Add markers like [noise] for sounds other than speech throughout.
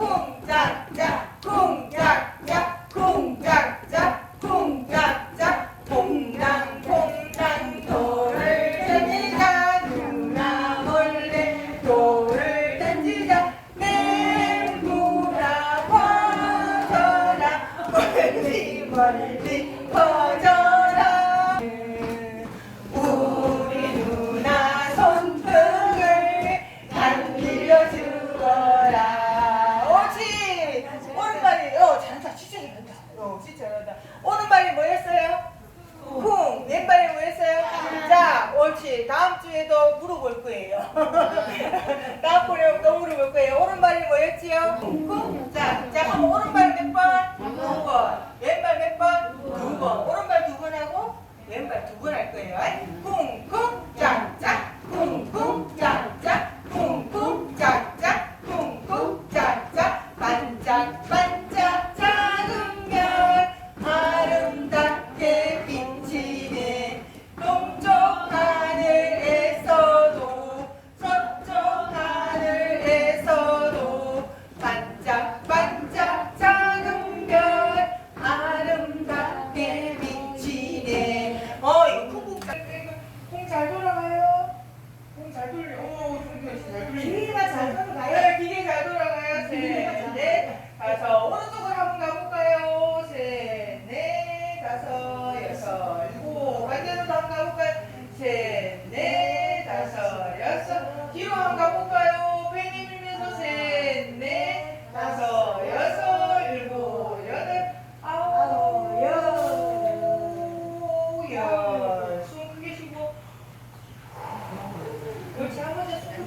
쿵짝짝 쿵짝짝 쿵짝짝 쿵짝짝. 퐁당퐁당 돌을 던지자. 누나 몰래 돌을 던지자. 맹구나 퍼져라. 멀리 멀리 퍼져 자 옳지 다음 주에도 물어볼 거예요 [laughs] 다음 번에도 물어볼 거예요 오른발이 뭐였지요? 쿵짝자 그럼 오른발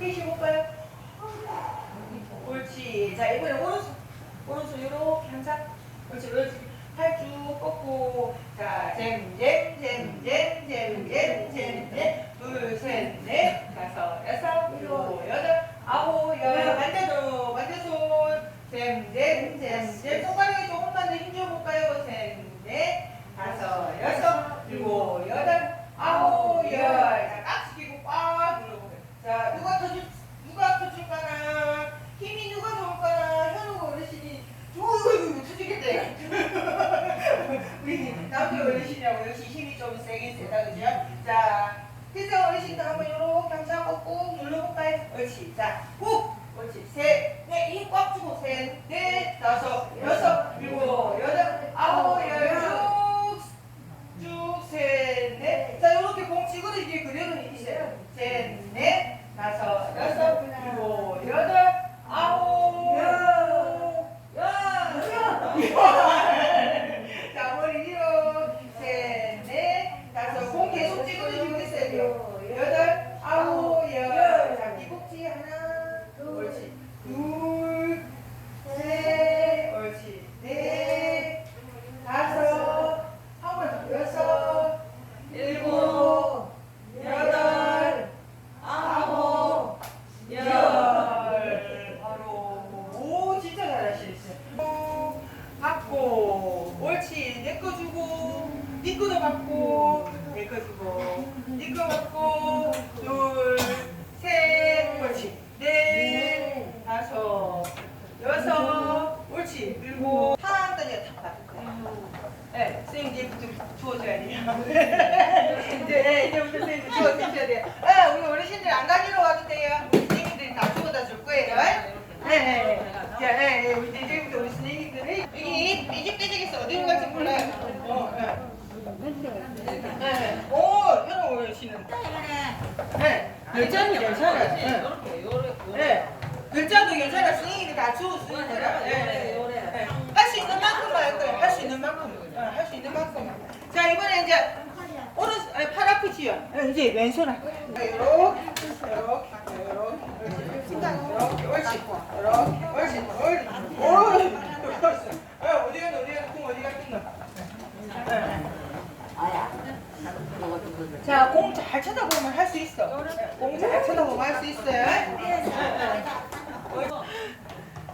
크게 쉬볼까요? 옳지. 자 이번에 오른손 오른손 이렇게 항상. 옳지 옳지. 팔쭉 뻗고. 자 잼잼잼잼잼잼잼 둘셋넷 다섯 여섯 일곱 여덟 아홉 열 반대로 반대손 잼잼잼잼 손가락에 조금만 더 힘줘 볼까요 잼넷 다섯 여섯 일곱 여덟 아홉 열자깍 숙이고 꽉 눌러보세요 자 누가 더 줄, 누가 더 줄까나 힘이 누가 좋을까나 현우 어르신이 우유 터지겠대 우리 남자 어르신이라고 역시 힘이 좀 세긴 세다 그죠 자 희정 어르신도 한번 요렇게 한번 꾹꾹 눌러볼까요 옳지 자꾹 옳지 셋 넷 힘꽉 주고 셋 넷 다섯 여섯 일곱 여덟 아홉 열 쭉 쭉, 셋, 넷. 자, 이렇게 공 치고도 이게 그대로 있어요. 셋, 넷, 다섯, 여섯, 일곱, 여덟, 아홉, 열. 자, 머리 위로. 셋, 넷, 다섯. 공 계속 찍어주시고 있어야 돼요. 여덟, 아홉, 열. 자, 뒤꿈치 하나, 옳지. 둘, 셋, 옳지. 넷, 다섯, 한 번 더. 여섯, 일곱, 여덟, 아홉, 열. 바로. 오, 진짜 잘하시겠어요. 받고, 옳지. 내 거 주고, 네 거도 받고, 내거 주고, 네거 받고, 둘, 셋, 옳지. 넷, 다섯, 여섯, 옳지. 일곱, 한 단위가 다 받을 거예요. 네, 선생님 이제부터 주워줘야 돼요. [laughs] 이제 네, 이제부터 선생님 주워 주셔야 돼요. 네, 우리 어르신들 안 가지러 와도 돼요. 우리 선생님들이 다 주워다 줄 거예요. 네, 네. 자, 네, 네, 우리 이제부터 우리 선생님들이 여기 이집 떼지겠어 어디로 갈지 몰라요. 어, 네. 네. 오, 현우 어르신은. 네, 글자는 괜찮아요. 네. 네. 글자도 괜찮아. 선생님이 다 주워주는 거라. 네, 네. 네. 할수 있는 만큼만 할 거예요. 할 수 있는 만큼. 어, 할수 있는 만큼. 자, 이번에 이제 오른 아니, 팔 아프지요? 네, 이제 왼손 할 거예요. 이렇게, 이렇게, 이렇게, 옳지, 이렇게, 옳지, 옳지, 옳지, 옳지. 어, 어디 갔노, 어디 갔노, 공 어디 갔노? 네. 자, 공 잘 쳐다보면 할 수 있어. 공 잘 쳐다보면 할 수 있어요.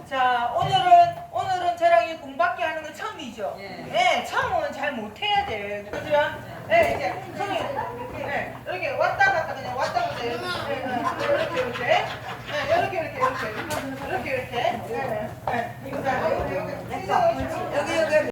자, 오늘은 오늘은 저랑 이 공밖에 하는 건 처음이죠. 네, 처음은 잘 못해야 돼. 그죠? 네, 이제 처음에 네, 이렇게 왔다 갔다 그냥 왔다 갔다 이렇게 이렇게 이렇게 네, 이렇게 이렇게 이렇게 이렇게 이렇게 네, 네. 자, 여기 여기 여기 여기